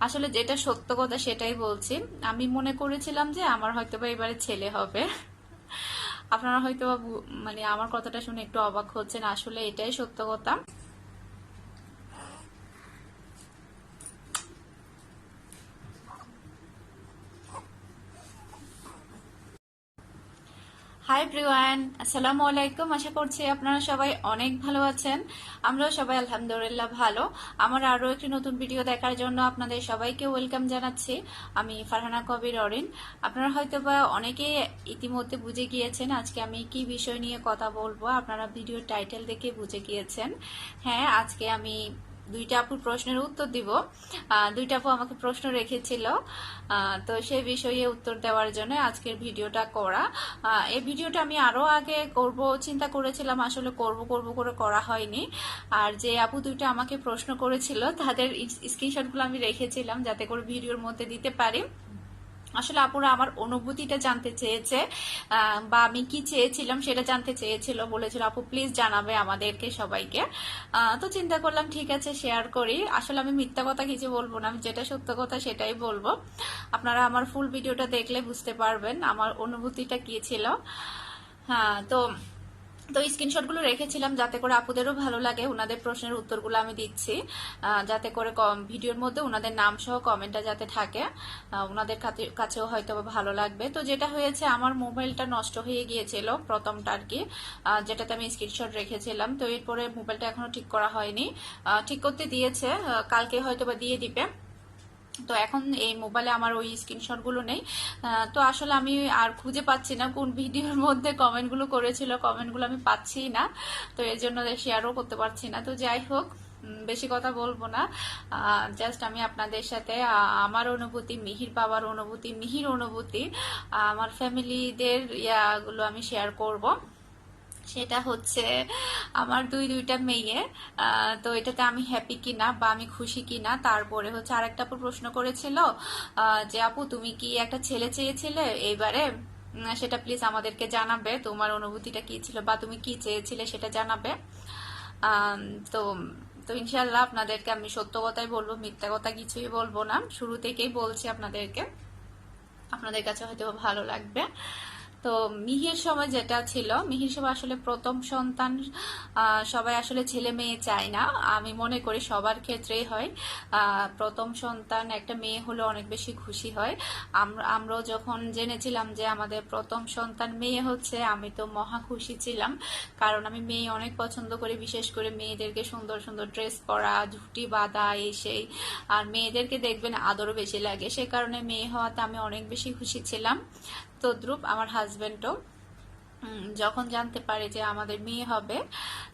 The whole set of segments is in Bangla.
আসলে যেটা সত্য কথা সেটাই বলছি। আমি মনে করেছিলাম যে আমার হয়তো বা এবারে ছেলে হবে। আপনারা হয়তো মানে আমার কথাটা শুনে একটু অবাক হচ্ছেন। আসলে এটাই সত্য কথা। হাই প্রিয়ান আসসালামু আলাইকুম আশা করছি আপনারা সবাই অনেক ভালো আছেন। আমরাও সবাই আলহামদুলিল্লাহ ভালো। আমার আরও একটি নতুন ভিডিও দেখার জন্য আপনাদের সবাইকে ওয়েলকাম জানাচ্ছি। আমি ফারহানা কবির অরিন। আপনারা হয়তো বা অনেকেই ইতিমধ্যে বুঝে গিয়েছেন আজকে আমি কি বিষয় নিয়ে কথা বলব। আপনারা ভিডিও টাইটেল দেখে বুঝে গিয়েছেন। হ্যাঁ আজকে আমি দুইটা আপুর প্রশ্নের উত্তর দিব। দুইটা আপু আমাকে প্রশ্ন রেখেছিল। তো সেই বিষয়ে উত্তর দেওয়ার জন্য আজকের ভিডিওটা করা। এই ভিডিওটা আমি আরও আগে করব, চিন্তা করেছিলাম আসলে করব করব করে করা হয়নি। আর যে আপু দুইটা আমাকে প্রশ্ন করেছিল, তাদের স্ক্রিনশটগুলো আমি রেখেছিলাম যাতে করে ভিডিওর মধ্যে দিতে পারি। আসলে আপুরা আমার অনুভূতিটা জানতে চেয়েছে বা আমি কি চেয়েছিলাম সেটা জানতে চেয়েছিল বলেছিল, আপু প্লিজ জানাবে আমাদেরকে সবাইকে। তো চিন্তা করলাম ঠিক আছে শেয়ার করি। আসলে আমি মিথ্যা কথা কিছু বলব না, আমি যেটা সত্য কথা সেটাই বলব। আপনারা আমার ফুল ভিডিওটা দেখলে বুঝতে পারবেন আমার অনুভূতিটা কি ছিল। হ্যাঁ তো তো স্ক্রিনশটগুলো রেখেছিলাম যাতে করে আপুদেরও ভালো লাগে ওনাদের প্রশ্নের উত্তরগুলো আমি দিচ্ছি। যাতে করে ভিডিওর মধ্যে ওনাদের নাম সহ কমেন্টটা যাতে থাকে ওনাদের কাছে- কাছেও হয়তো ভালো লাগবে। তো যেটা হয়েছে, আমার মোবাইলটা নষ্ট হয়ে গিয়েছিল প্রথমটা আর কি যেটাতে আমি স্ক্রিনশট রেখেছিলাম। তো এরপরে মোবাইলটা এখনও ঠিক করা হয়নি। ঠিক করতে দিয়েছে কালকে হয়তো বা দিয়ে দিবে। তো এখন এই মোবাইলে আমার ওই স্ক্রিনশটগুলো নেই। তো আসলে আমি আর খুঁজে পাচ্ছি না কোন ভিডিওর মধ্যে কমেন্টগুলো করেছিল কমেন্টগুলো আমি পাচ্ছি না। তো এর জন্য শেয়ারও করতে পারছি না। তো যাই হোক বেশি কথা বলব না। জাস্ট আমি আপনাদের সাথে আমার অনুভূতি, মিহির বাবার অনুভূতি, মিহির অনুভূতি আমার ফ্যামিলিদের ইয়াগুলো আমি শেয়ার করব। সেটা হচ্ছে আমার দুই, দুইটা মেয়ে তো এটাতে আমি হ্যাপি কিনা বা আমি খুশি কিনা, তারপরে হচ্ছে আরেকটা প্রশ্ন করেছিল যে আপু তুমি কি একটা ছেলে চেয়েছিলে? এইবারে সেটা প্লিজ আমাদেরকে জানাবে, তোমার অনুভূতিটা কি ছিল বা তুমি কি চেয়েছিলে সেটা জানাবে। তো তো ইনশাল্লাহ আপনাদেরকে আমি সত্য কথাই বলব, মিথ্যা কথা কিছুই বলব না। শুরু থেকেই বলছি আপনাদেরকে। আপনাদের কাছে হয়তো ভালো লাগবে। তো মিহির সময় যেটা ছিল, মিহির সময় আসলে প্রথম সন্তান সবাই আসলে ছেলে মেয়ে চায় না। আমি মনে করি সবার ক্ষেত্রেই হয়। প্রথম সন্তান একটা মেয়ে হলে অনেক বেশি খুশি হয়। আমরা যখন জেনেছিলাম যে আমাদের প্রথম সন্তান মেয়ে হচ্ছে, আমি তো মহা খুশি ছিলাম। কারণ আমি মেয়ে অনেক পছন্দ করি, বিশেষ করে মেয়েদেরকে সুন্দর সুন্দর ড্রেস পরা ঝুটি বাঁধা, এই সেই। আর মেয়েদেরকে দেখবেন আদরও বেশি লাগে। সে কারণে মেয়ে হওয়াতে আমি অনেক বেশি খুশি ছিলাম। তদ্রুপ আমার হাজবেন্ডও যখন জানতে পারে যে আমাদের মেয়ে হবে,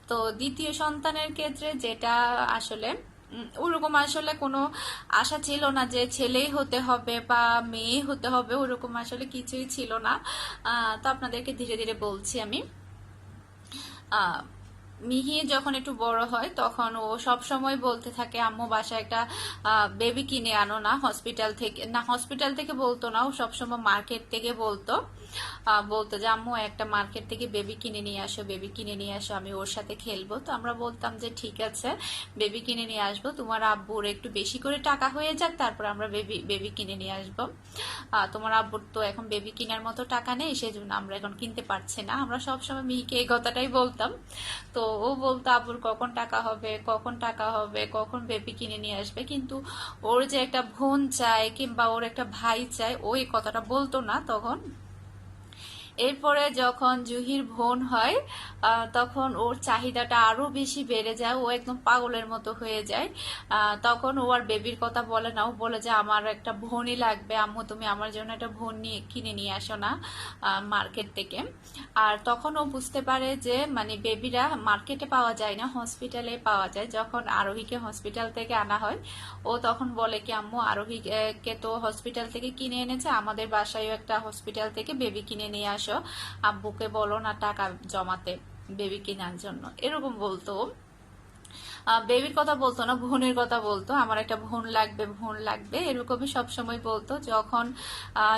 তো দ্বিতীয় সন্তানের ক্ষেত্রে যেটা আসলে ওরকম আসলে কোনো আশা ছিল না যে ছেলেই হতে হবে বা মেয়ে হতে হবে, ওরকম আসলে কিছুই ছিল না। তো আপনাদেরকে ধীরে ধীরে বলছি আমি। মিহি যখন একটু বড় হয়, তখন ও সব সময় বলতে থাকে, আম্মু, বাসায় একটা বেবি কিনে আনো না হসপিটাল থেকে না হসপিটাল থেকে বলতো না, ও সবসময় মার্কেট থেকে বলতো। বলতো যে, আম্মু, একটা মার্কেট থেকে বেবি কিনে নিয়ে আসো, বেবি কিনে নিয়ে আসো, আমি ওর সাথে খেলব। তো আমরা বলতাম যে, ঠিক আছে, বেবি কিনে নিয়ে আসব। তোমার আব্বুর একটু বেশি করে টাকা হয়ে যাক, তারপর আমরা বেবি বেবি কিনে নিয়ে আসব। তোমার আব্বুর তো এখন বেবি কেনার মতো টাকা নেই, সেজন্য আমরা এখন কিনতে পারছি না। আমরা সবসময় মিহিকে এই কথাটাই বলতাম। তো ও বলতো, আব্বুর কখন টাকা হবে, কখন টাকা হবে, কখন বেবি কিনে নিয়ে আসবে? কিন্তু ওর যে একটা বোন চায় কিংবা ওর একটা ভাই চায়, ও এই কথাটা বলতো না তখন। এরপরে যখন জুহির বোন হয় তখন ওর চাহিদাটা আরও বেশি বেড়ে যায়। ও একদম পাগলের মতো হয়ে যায়। তখন ও আর বেবির কথা বলে না। ও বলে যে, আমার একটা বোনই লাগবে। আম্মু, তুমি আমার জন্য একটা বোন নিয়ে, কিনে নিয়ে আসো না মার্কেট থেকে। আর তখন ও বুঝতে পারে যে মানে বেবিরা মার্কেটে পাওয়া যায় না, হসপিটালে পাওয়া যায়। যখন আরোহীকে হসপিটাল থেকে আনা হয়, ও তখন বলে কি, আম্মু, আরোহীকে তো হসপিটাল থেকে কিনে এনেছে। আমাদের বাসায়ও একটা হসপিটাল থেকে বেবি কিনে নিয়ে আসো আব্বুকে বলো না টাকা জমাতে বেবি কেনার জন্য। এরকম বলতো। বেবির কথা বলতো না, বোনের কথা বলতো। আমার একটা বোন লাগবে বোন লাগবে, এরকমই সবসময় বলতো। যখন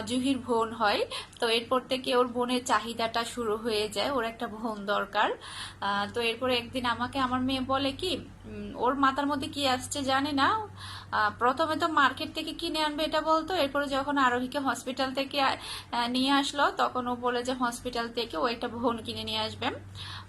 জুহির বোন হয়, তো এরপর থেকে ওর বোনের চাহিদাটা শুরু হয়ে যায়। ওর একটা বোন দরকার। তো এরপর একদিন আমাকে, আমার মেয়ে বলে কি ওর মাথার মধ্যে কি আসছে জানি না। প্রথমে তো মার্কেট থেকে কিনে আনবে এটা বলতো, এরপরে যখন আরোহীকে হসপিটাল থেকে নিয়ে আসলো, তখন ও বলে যে হসপিটাল থেকে ও একটা বোন কিনে নিয়ে আসবে।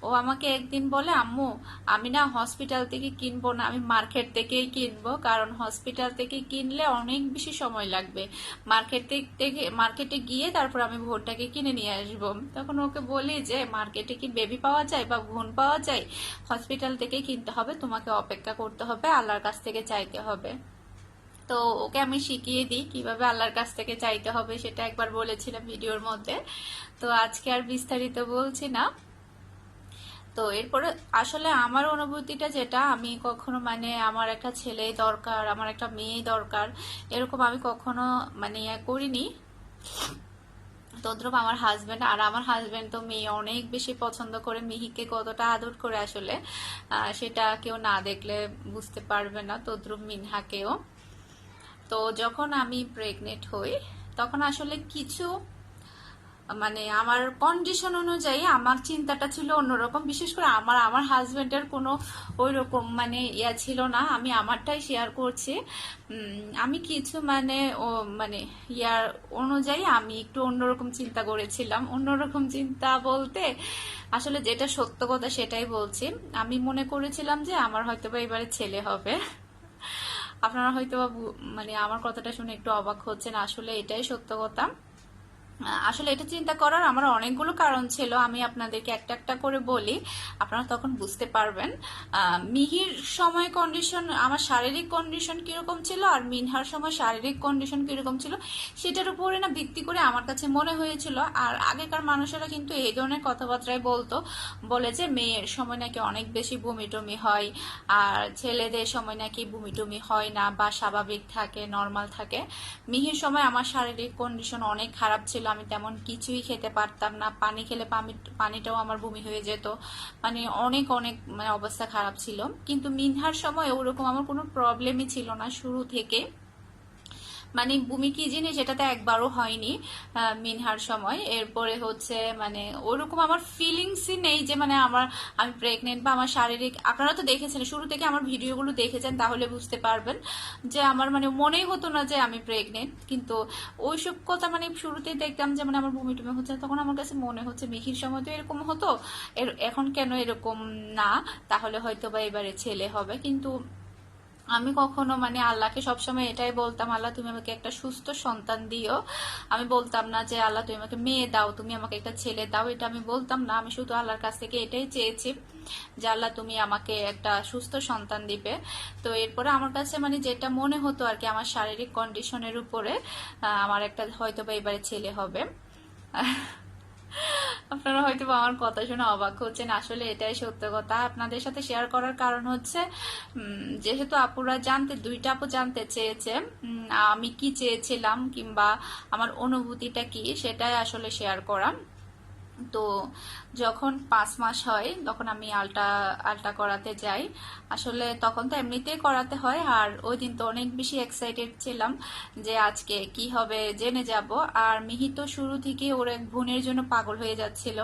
ও আমাকে একদিন বলে, আম্মু, আমি না হসপিটাল থেকে কিনবো না, আমি মার্কেট থেকেই কিনবো, কারণ হসপিটাল থেকে কিনলে অনেক বেশি সময় লাগবে। মার্কেট থেকে, মার্কেটে গিয়ে তারপর আমি ভোনটাকে কিনে নিয়ে আসব। তখন ওকে বলি যে, মার্কেটে কি বেবি পাওয়া যায় বা ভোন পাওয়া যায়? হসপিটাল থেকেই কিনতে হবে, তোমাকে অপেক্ষা করতে হবে, আল্লাহর কাছ থেকে চাইতে হবে। তো ওকে আমি শিখিয়ে দিই কীভাবে আল্লাহর কাছ থেকে চাইতে হবে সেটা একবার বলেছিলাম ভিডিওর মধ্যে। তো আজকে আর বিস্তারিত বলছি না। তো এরপরে আসলে আমার অনুভূতিটা যেটা, আমি কখনো মানে আমার একটা ছেলে দরকার, আমার একটা মেয়ে দরকার, এরকম আমি কখনো মানে ইয়ে করিনি। তদ্রুপ আমার হাজবেন্ড আর আমার হাজবেন্ড তো মেয়ে, অনেক বেশি পছন্দ করে মিহিকে কতটা আদর করে আসলে সেটা কেউ না দেখলে বুঝতে পারবে না, তদ্রুপ মিনহাকেও। তো যখন আমি প্রেগনেন্ট হই, তখন আসলে কিছু মানে আমার কন্ডিশন অনুযায়ী আমার চিন্তাটা ছিল অন্যরকম। বিশেষ করে আমার আমার হাজবেন্ডের কোনো ওই রকম মানে ইয়া ছিল না। আমি আমারটাই শেয়ার করছি। আমি কিছু মানে ও মানে ইয়ার অনুযায়ী আমি একটু অন্যরকম চিন্তা করেছিলাম। অন্যরকম চিন্তা বলতে আসলে যেটা সত্য কথা সেটাই বলছি। আমি মনে করেছিলাম যে আমার হয়তো বা এবারে ছেলে হবে। আপনারা হয়তো মানে আমার কথাটা শুনে একটু অবাক হচ্ছেন। আসলে এটাই সত্য কথা। আসলে এটা চিন্তা করার আমার অনেকগুলো কারণ ছিল। আমি আপনাদেরকে একটা একটা করে বলি। আপনারা তখন বুঝতে পারবেন। মিহির সময় কন্ডিশন আমার শারীরিক কন্ডিশন কীরকম ছিল আর মিনহার সময় শারীরিক কন্ডিশন কীরকম ছিল সেটার উপরে না ভিত্তি করে আমার কাছে মনে হয়েছিল। আর আগেকার মানুষেরা কিন্তু এই ধরনের কথাবার্তায় বলতো, বলে যে মেয়ের সময় নাকি অনেক বেশি বমি টমি হয় আর ছেলেদের সময় নাকি বমি টমি হয় না বা স্বাভাবিক থাকে নর্মাল থাকে। মিহির সময় আমার শারীরিক কন্ডিশন অনেক খারাপ ছিল। আমি তেমন কিছুই খেতে পারতাম না। পানি খেলে পানি- পানিটাও আমার বমি হয়ে যেত। মানে অনেক অনেক মানে অবস্থা খারাপ ছিল। কিন্তু মিনহার সময় ওরকম আমার কোনো প্রবলেমই ছিল না শুরু থেকে। মানে বমি কি জিনিস? এটাতে একবারও হয়নি মিনহার সময়। এরপরে হচ্ছে মানে ওরকম আমার ফিলিংসই নেই যে মানে আমার, আমি প্রেগনেন্ট বা আমার শারীরিক, আপনারা তো দেখেছেন, শুরু থেকে আমার ভিডিওগুলো দেখেছেন, তাহলে বুঝতে পারবেন যে আমার মানে মনেই হতো না যে আমি প্রেগনেন্ট কিন্তু ওইসব কথা মানে শুরুতে দেখতাম যে মানে আমার বমি টুমি হচ্ছে তখন আমার কাছে মনে হচ্ছে মিহির সময় তো এরকম হতো। এখন কেন এরকম না? তাহলে হয়তো বা এবারে ছেলে হবে, কিন্তু আমি কখনো মানে আল্লাহকে সবসময় এটাই বলতাম, আল্লাহ, তুমি আমাকে একটা সুস্থ সন্তান দিও। আমি বলতাম না যে, আল্লাহ, তুমি আমাকে মেয়ে দাও, তুমি আমাকে একটা ছেলে দাও। এটা আমি বলতাম না, আমি শুধু আল্লাহর কাছ থেকে এটাই চেয়েছি যে, আল্লাহ, তুমি আমাকে একটা সুস্থ সন্তান দিবে। তো এরপরে আমার কাছে মানে যেটা মনে হতো আর কি, আমার শারীরিক কন্ডিশনের উপরে আমার একটা হয়তো বা এবারে ছেলে হবে। আপনারা হয়তো আমার কথা শুনে অবাক হচ্ছেন। আসলে এটাই সত্য কথা। আপনাদের সাথে শেয়ার করার কারণ হচ্ছে যেহেতু আপুরা জানতে, দুইটা আপু জানতে চেয়েছে আমি কি চেয়েছিলাম কিংবা আমার অনুভূতিটা কি, সেটাই আসলে শেয়ার করা। তো যখন পাঁচ মাস হয়, তখন আমি আলটা আলটা করাতে যাই। আসলে তখন তো এমনিতেই করাতে হয়, আর ওই দিন তো অনেক বেশি এক্সাইটেড ছিলাম যে আজকে কি হবে জেনে যাব। আর মিহি তো শুরু থেকে ওর এক বোনের জন্য পাগল হয়ে যাচ্ছিল।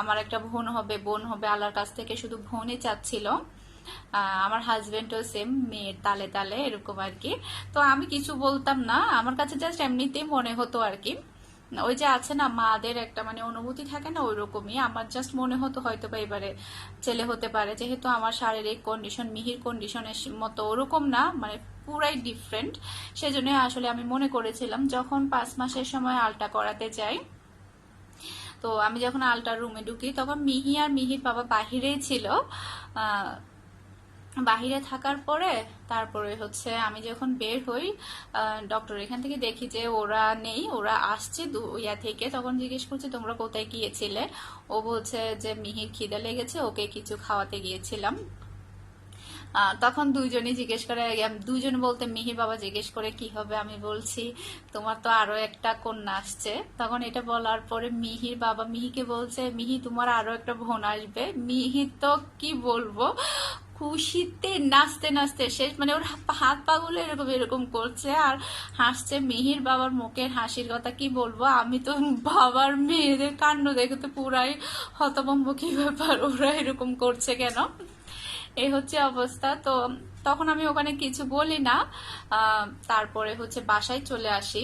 আমার একটা বোন হবে বোন হবে, আল্লাহর কাছ থেকে শুধু বোনই চাচ্ছিল। আমার হাজবেন্ডও সেম মেয়ের তালে তালে, এরকম আর কি। তো আমি কিছু বলতাম না, আমার কাছে জাস্ট এমনিতেই মনে হতো আর কি। ওই যে আছে না, মাদের একটা মানে অনুভূতি থাকে না ওই রকমই আমার জাস্ট মনে হতো হয়তো বা এবারে ছেলে হতে পারে। যেহেতু আমার শারীরিক কন্ডিশন মিহির কন্ডিশনের মতো ওরকম না মানে পুরাই ডিফারেন্ট সেজন্য আসলে আমি মনে করেছিলাম, যখন পাঁচ মাসের সময় আলটা করাতে যাই, তো আমি যখন আলটার রুমে ঢুকি, তখন মিহি আর মিহির বাবা বাহিরেই ছিল। বাহিরে থাকার পরে তারপরে হচ্ছে আমি যখন বের হই ডক্টর এখান থেকে দেখি যে ওরা নেই, ওরা আসছে ইয়া থেকে। তখন জিজ্ঞেস করছে, তোমরা কোথায় গিয়েছিলে? ও বলছে যে, মিহির খিদে লেগেছে, ওকে কিছু খাওয়াতে গিয়েছিলাম। তখন দুইজনই জিজ্ঞেস করে দুইজন বলতে মিহির বাবা জিজ্ঞেস করে, কি হবে? আমি বলছি, তোমার তো আরও একটা কন্যা আসছে। তখন এটা বলার পরে মিহির বাবা মিহিকে বলছে, মিহি, তোমার আরও একটা বোন আসবে। মিহি তো কি বলব? খুশিতে নাচতে নাচতে শেষ। মানে ওর হাত পা গুলো এরকম এরকম করছে আর হাসছে মিহির বাবার মুখের হাসির কথা। কি বলব? আমি তো বাবার মেয়েদের কাণ্ড দেখে তো পুরাই হতভম্ব কি ব্যাপার। ওরা এরকম করছে কেন? এই হচ্ছে অবস্থা। তো তখন আমি ওখানে কিছু বলি না। তারপরে হচ্ছে বাসায় চলে আসি।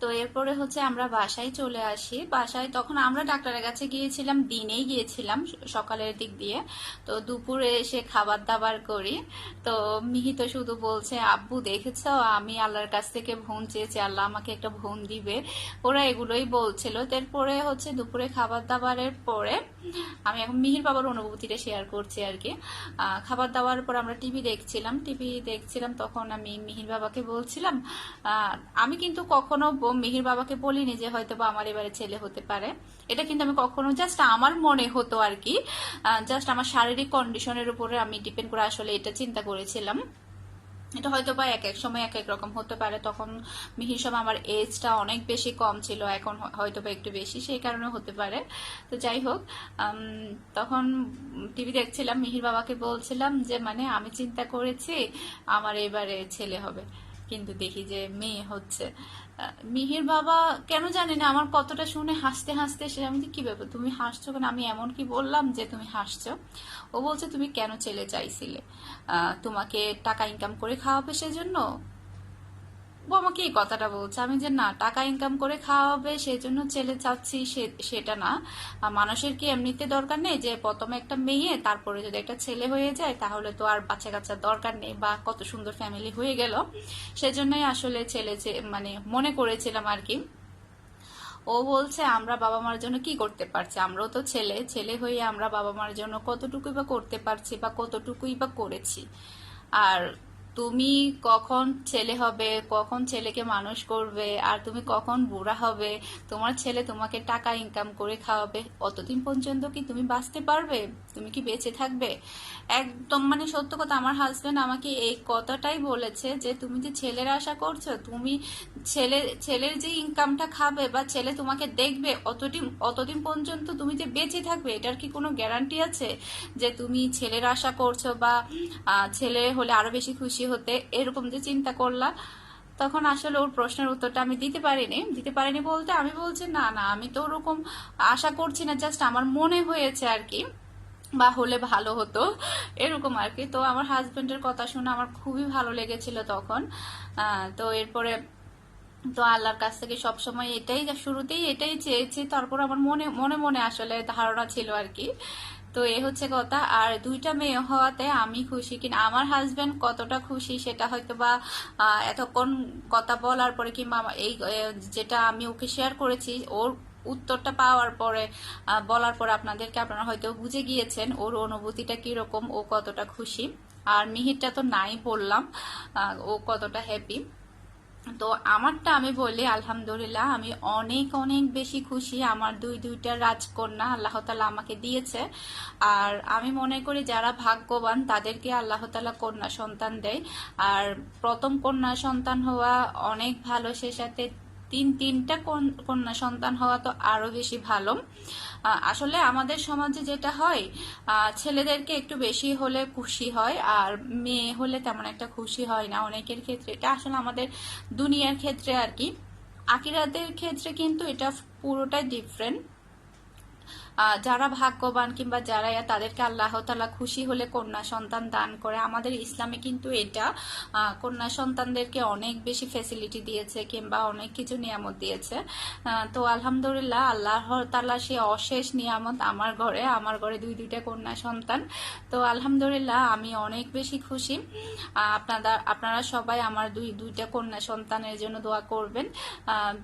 তো এরপরে হচ্ছে আমরা বাসায় চলে আসি। বাসায় তখন আমরা ডাক্তারের কাছে গিয়েছিলাম, দিনেই গিয়েছিলাম সকালের দিক দিয়ে। তো দুপুরে এসে খাবার দাবার করি। তো মিহি তো শুধু বলছে, আব্বু দেখেছ? আমি আল্লাহর কাছ থেকে বোন চেয়েছি। আল্লাহ আমাকে একটা বোন দিবে। ওরা এগুলোই বলছিল। তারপরে হচ্ছে দুপুরে খাবার দাবারের পরে আমি এখন মিহির বাবার অনুভূতিটা শেয়ার করছি আর কি। খাবার দাবার পর আমরা টিভি দেখছিলাম। টিভি দেখছিলাম, তখন আমি মিহির বাবাকে বলছিলাম আমি কিন্তু কখনো মিহির বাবাকে বলিনি যে হয়তো বা আমার এবারে ছেলে হতে পারে। এটা কিন্তু আমি কখনো জাস্ট আমার মনে হতো আর কি। জাস্ট আমার শারীরিক কন্ডিশনের উপরে আমি ডিপেন্ড করে আসলে এটা চিন্তা করেছিলাম। এটা হয়তো বা এক এক সময় এক এক রকম হতে পারে। তখন মিহির সময় আমার এজটা অনেক বেশি কম ছিল, এখন হয়তো বা একটু বেশি, সেই কারণে হতে পারে। তো যাই হোক তখন টিভি দেখছিলাম, মিহির বাবাকে বলছিলাম যে মানে আমি চিন্তা করেছি আমার এবারে ছেলে হবে, কিন্তু দেখি যে মেয়ে হচ্ছে। মিহির বাবা কেন জানি না আমার কতটা শুনে হাসতে হাসতে সে আমি কি ব্যাপার? তুমি হাসছো কেন? আমি এমন কি বললাম যে তুমি হাসছো? ও বলছে, তুমি কেন ছেলে চাইছিলে? তোমাকে টাকা ইনকাম করে খাওয়াবে সেজন্য? ও আমাকে এই কথাটা বলছে। আমি যে, না, টাকা ইনকাম করে খাওয়াবে, সেজন্য ছেলে চাচ্ছি সেটা না। মানুষের কি এমনিতে দরকার নেই যে, প্রথমে একটা মেয়ে, তারপরে যদি একটা ছেলে হয়ে যায়, তাহলে তো আর বাচ্চা কাচ্চার দরকার নেই বা কত সুন্দর ফ্যামিলি হয়ে গেল। সেজন্যই আসলে ছেলে মানে মনে করেছিলাম আর কি। ও বলছে, আমরা বাবা মার জন্য কি করতে পারছি? আমরাও তো ছেলে। ছেলে হয়ে আমরা বাবা মার জন্য কতটুকুই বা করতে পারছি বা কতটুকুই বা করেছি? আর তুমি কখন ছেলে হবে, কখন ছেলেকে মানুষ করবে, আর তুমি কখন বুড়া হবে, তোমার ছেলে তোমাকে টাকা ইনকাম করে খাওয়াবে, অতদিন পর্যন্ত কি তুমি বাঁচতে পারবে? তুমি কি বেঁচে থাকবে? একদম মানে সত্য কথা, আমার হাজবেন্ড আমাকে এই কথাটাই বলেছে যে, তুমি যে ছেলের আশা করছ, তুমি ছেলে, ছেলের যে ইনকামটা খাবে বা ছেলে তোমাকে দেখবে, অতদিন অতদিন পর্যন্ত তুমি যে বেঁচে থাকবে, এটার কি কোনো গ্যারান্টি আছে? যে তুমি ছেলের আশা করছ বা ছেলে হলে আরও বেশি খুশি হতে এরকম যে চিন্তা করলা, তখন আসলে ওর প্রশ্নের উত্তরটা আমি দিতে পারিনি। দিতে পারিনি বলতে আমি বলছি, না না, আমি তো ওরকম আশা করছি না জাস্ট আমার মনে হয়েছে আর কি বা হলে ভালো হতো। এরকম আর কি তো আমার হাজবেন্ডের কথা শুনে আমার খুবই ভালো লেগেছিল তখন। তো এরপরে তো আল্লাহর কাছ থেকে সবসময় এটাই শুরুতেই এটাই চেয়েছি, তারপর আমার মনে মনে মনে আসলে ধারণা ছিল আর কি তো এ হচ্ছে কথা। আর দুইটা মেয়ে হওয়াতে আমি খুশি কিনা, আমার হাজবেন্ড কতটা খুশি সেটা হয়তো বা এতক্ষণ কথা বলার পরে কিংবা এই যেটা আমি ওকে শেয়ার করেছি, ওর উত্তরটা পাওয়ার পরে বলার পরে আপনাদেরকে আপনারা হয়তো বুঝে গিয়েছেন ওর অনুভূতিটা কীরকম, ও কতটা খুশি। আর মিহিরটা তো নাই বললাম ও কতটা হ্যাপি তো আমারটা আমি বলি, আলহামদুলিল্লাহ, আমি অনেক অনেক বেশি খুশি। আমার দুই, দুইটা রাজকন্যা আল্লাহ তালা আমাকে দিয়েছে। আর আমি মনে করি যারা ভাগ্যবান, তাদেরকে আল্লাহ তালা কন্যা সন্তান দেয়। আর প্রথম কন্যা সন্তান হওয়া অনেক ভালো, সে সাথে তিন, তিনটা কন- কন্যা সন্তান হওয়া তো আরও বেশি ভালো। আসলে আমাদের সমাজে যেটা হয় ছেলেদেরকে একটু বেশি হলে খুশি হয়, আর মেয়ে হলে তেমন একটা খুশি হয় না। অনেকের ক্ষেত্রে এটা আসলে আমাদের দুনিয়ার ক্ষেত্রে আর কি। আকিরাদের ক্ষেত্রে কিন্তু এটা পুরোটাই ডিফারেন্ট যারা ভাগ্যবান কিংবা যারা তাদেরকে আল্লাহ তালা খুশি হলে কন্যা সন্তান দান করে। আমাদের ইসলামে কিন্তু এটা কন্যা সন্তানদেরকে অনেক বেশি ফেসিলিটি দিয়েছে কিংবা অনেক কিছু নিয়ামত দিয়েছে। তো আলহামদুলিল্লাহ আল্লাহ তালা সে অশেষ নিয়ামত আমার ঘরে আমার ঘরে দুই, দুইটা কন্যা সন্তান। তো আলহামদুলিল্লাহ আমি অনেক বেশি খুশি। আপনারা আপনারা সবাই আমার দুই, দুইটা কন্যা সন্তানের জন্য দোয়া করবেন।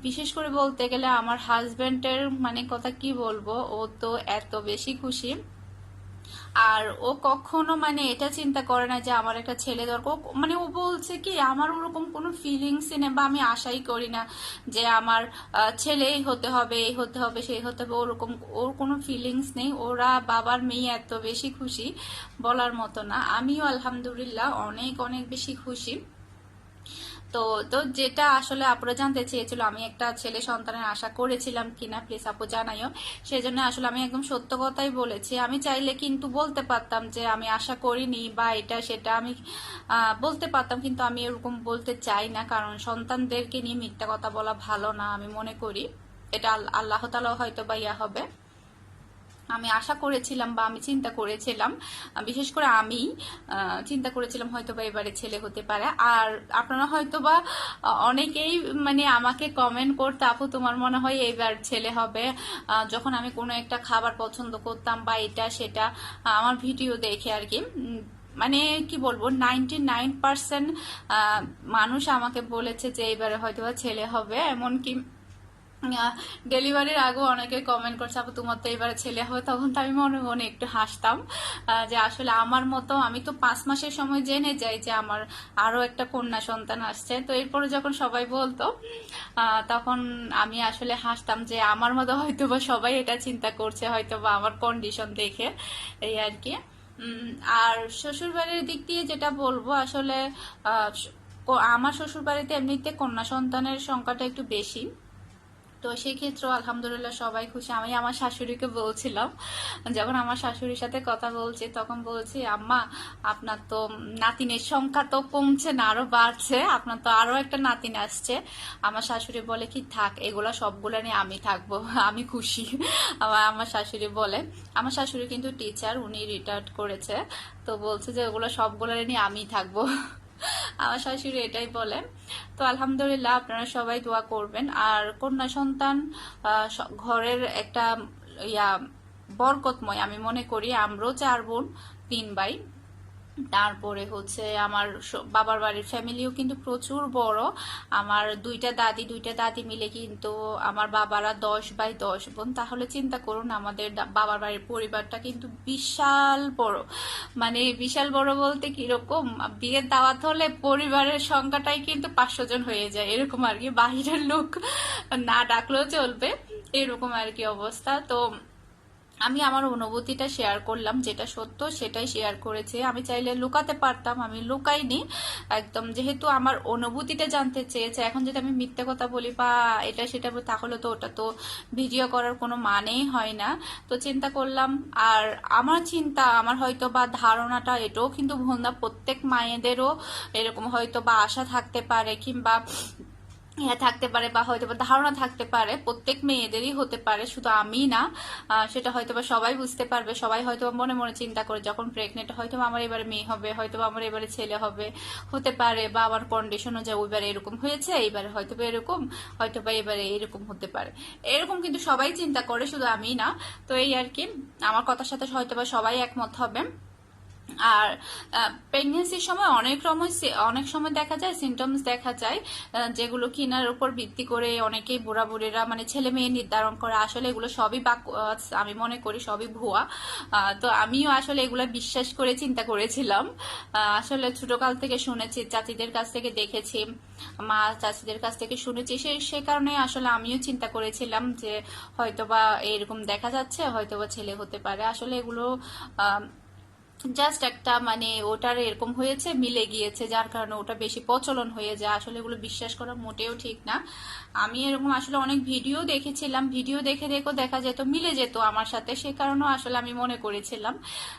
বিশেষ করে বলতে গেলে আমার হাজবেন্ডের মানে কথা কি বলব? ও তো এত বেশি খুশি। আর ও কখনো মানে এটা চিন্তা করে না যে আমার একটা ছেলে দরকার। মানে ও বলছে কি, আমার ওরকম কোনো ফিলিংস নেই বা আমি আশাই করি না যে আমার ছেলেই হতে হবে, এই হতে হবে, সেই হতে হবে, ওরকম, ওর কোনো ফিলিংস নেই। ওরা বাবার মেয়ে এত বেশি খুশি বলার মতো না। আমিও আলহামদুলিল্লাহ অনেক অনেক বেশি খুশি। তো তো যেটা আসলে আপুরা জানতে চেয়েছিল, আমি একটা ছেলে সন্তানের আশা করেছিলাম কিনা প্লিজ আপু জানাইও। সেই জন্য আসলে আমি একদম সত্য কথাই বলেছি। আমি চাইলে কিন্তু বলতে পারতাম যে, আমি আশা করিনি বা এটা সেটা আমি বলতে পারতাম, কিন্তু আমি এরকম বলতে চাই না, কারণ সন্তানদেরকে নিয়ে মিথ্যা কথা বলা ভালো না, আমি মনে করি। এটা আল- আল্লাহ তালা হয়তো বা ইয়া হবে। আমি আশা করেছিলাম বা আমি চিন্তা করেছিলাম, বিশেষ করে আমি চিন্তা করেছিলাম হয়তো বা এবারে ছেলে হতে পারে। আর আপনারা হয়তো বা অনেকেই মানে আমাকে কমেন্ট করতে, আপু, তোমার মনে হয় এইবার ছেলে হবে? যখন আমি কোনো একটা খাবার পছন্দ করতাম বা এটা, সেটা আমার ভিডিও দেখে আর কি মানে কি বলব নাইনটি নাইন পার্সেন্ট মানুষ আমাকে বলেছে যে এবারে হয়তো ছেলে হবে। এমনকি ডেলিভারির আগেও অনেকে কমেন্ট করছে, আপু, তোমার তো এবারে ছেলে হবে। তখন তো আমি মনে মনে একটু হাসতাম যে আসলে আমার মতো আমি তো পাঁচ মাসের সময় জেনে যাই যে আমার আরও একটা কন্যা সন্তান আসছে। তো এরপরে যখন সবাই বলতো তখন আমি আসলে হাসতাম যে আমার মতো হয়তো বা সবাই এটা চিন্তা করছে হয়তো বা আমার কন্ডিশন দেখে, এই আর কি। আর শ্বশুর বাড়ির দিক দিয়ে যেটা বলব, আসলে আমার শ্বশুর বাড়িতে এমনিতে কন্যা সন্তানের সংখ্যাটা একটু বেশি। তো সেই ক্ষেত্রেও আলহামদুলিল্লাহ সবাই খুশি। আমি আমার শাশুড়িকে বলছিলাম, যখন আমার শাশুড়ির সাথে কথা বলছি, তখন বলছি, আম্মা, আপনার তো নাতিনের সংখ্যা তো কমছে না, আরও বাড়ছে, আপনার তো আরও একটা নাতিন আসছে। আমার শাশুড়ি বলে, কি থাক, এগুলা সবগুলো নিয়ে আমি থাকব, আমি খুশি। আমার আমার শাশুড়ি বলে। আমার শাশুড়ি কিন্তু টিচার উনি রিটায়ার্ড করেছে। তো বলছে যে, ওগুলো সবগুলো নিয়ে আমি থাকব। আমার শাশুড়ি এটাই বলে। তো আলহামদুলিল্লাহ আপনারা সবাই দোয়া করবেন। আর কন্যা সন্তান ঘরের একটা, ইয়া, বরকতময় আমি মনে করি। আমরাও চার বোন, তিন ভাই। তারপরে হচ্ছে আমার বাবার বাড়ির ফ্যামিলিও কিন্তু প্রচুর বড়। আমার দুইটা দাদি দুইটা দাদি মিলে কিন্তু আমার বাবারা দশ বাই দশ বোন। তাহলে চিন্তা করুন, আমাদের বাবার বাড়ির পরিবারটা কিন্তু বিশাল বড়। মানে বিশাল বড় বলতে কীরকম? বিয়ের দাওয়াত হলে পরিবারের সংখ্যাটাই কিন্তু পাঁচশো জন হয়ে যায়। এরকম আর কি। বাহিরের লোক না ডাকলেও চলবে। এরকম আর কি অবস্থা। তো আমি আমার অনুভূতিটা শেয়ার করলাম, যেটা সত্য সেটাই শেয়ার করেছে। আমি চাইলে লুকাতে পারতাম, আমি লুকাইনি। একদম যেহেতু আমার অনুভূতিটা জানতে চেয়েছে, এখন যদি আমি মিথ্যে কথা বলি বা এটা সেটা তাহলে তো ওটা তো ভিডিও করার কোনো মানেই হয় না। তো চিন্তা করলাম, আর আমার চিন্তা, আমার হয়তো বা ধারণাটা এটাও কিন্তু ভুল না, প্রত্যেক মায়েদেরও এরকম হয়তো বা আশা থাকতে পারে, কিংবা ইয়া থাকতে পারে বা হয়তো বা ধারণা থাকতে পারে, প্রত্যেক মেয়েদেরই হতে পারে, শুধু আমি না সেটা হয়তো বা সবাই বুঝতে পারবে, সবাই হয়তো মনে মনে চিন্তা করে যখন প্রেগনেন্ট হয়তো আমার এবারে মেয়ে হবে, হয়তো আমার এবারে ছেলে হবে, হতে পারে বা আমার কন্ডিশনও যে ওইবারে এরকম হয়েছে, এইবারে হয়তো বা এরকম, হয়তো বা এবারে এরকম হতে পারে। এরকম কিন্তু সবাই চিন্তা করে, শুধু আমি না। তো এই আর কি, আমার কথার সাথে হয়তো বা সবাই একমত হবে। আর প্রেগনেন্সির সময় অনেক সময় অনেক সময় দেখা যায় সিমটমস দেখা যায় যেগুলো কিনার উপর ভিত্তি করে অনেকেই বুড়া বুড়িরা মানে ছেলে মেয়ে নির্ধারণ করে, আসলে এগুলো সবই বাক আমি মনে করি সবই ভুয়া। তো আমিও আসলে এগুলো বিশ্বাস করে চিন্তা করেছিলাম। আসলে ছোটকাল থেকে শুনেছি, চাচিদের কাছ থেকে দেখেছি, মা চাচিদের কাছ থেকে শুনেছি, সে সে কারণে আসলে আমিও চিন্তা করেছিলাম যে হয়তোবা এরকম দেখা যাচ্ছে, হয়তোবা ছেলে হতে পারে। আসলে এগুলো জাস্ট একটা মানে ওটার এরকম হয়েছে, মিলে গিয়েছে, যার কারণে ওটা বেশি প্রচলন হয়ে যায়। আসলে এগুলো বিশ্বাস করা মোটেও ঠিক না। আমি এরকম আসলে অনেক ভিডিও দেখেছিলাম। ভিডিও দেখে দেখো দেখা যেত, মিলে যেত আমার সাথে। সে কারণেও আসলে আমি মনে করেছিলাম।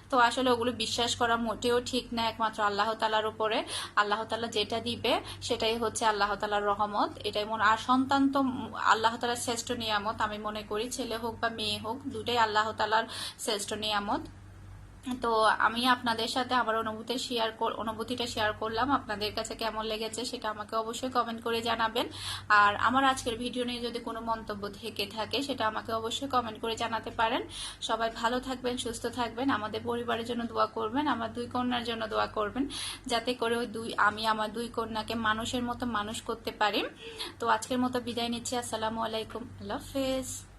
তো আসলে ওগুলো বিশ্বাস করা মোটেও ঠিক না একমাত্র আল্লাহ তালার উপরে। আল্লাহ তালা যেটা দিবে সেটাই হচ্ছে আল্লাহ তালার রহমত। এটাই মনে, আর সন্তান তো আল্লাহ তালার শ্রেষ্ঠ নিয়ামত। আমি মনে করি, ছেলে হোক বা মেয়ে হোক, দুটাই আল্লাহ তালার শ্রেষ্ঠ নিয়ামত। তো আমি আপনাদের সাথে আমার অনুভূতি শেয়ার অনুভূতিটা শেয়ার করলাম। আপনাদের কাছে কেমন লেগেছে সেটা আমাকে অবশ্যই কমেন্ট করে জানাবেন। আর আমার আজকের ভিডিও নিয়ে যদি কোনো মন্তব্য থেকে থাকে, সেটা আমাকে অবশ্যই কমেন্ট করে জানাতে পারেন। সবাই ভালো থাকবেন, সুস্থ থাকবেন। আমাদের পরিবারের জন্য দোয়া করবেন, আমার দুই কন্যার জন্য দোয়া করবেন। যাতে করে ওই দুই, আমি আমার দুই কন্যাকে মানুষের মতো মানুষ করতে পারি। তো আজকের মতো বিদায় নিচ্ছি। আসসালামু আলাইকুম। আল্লাহ হাফেজ।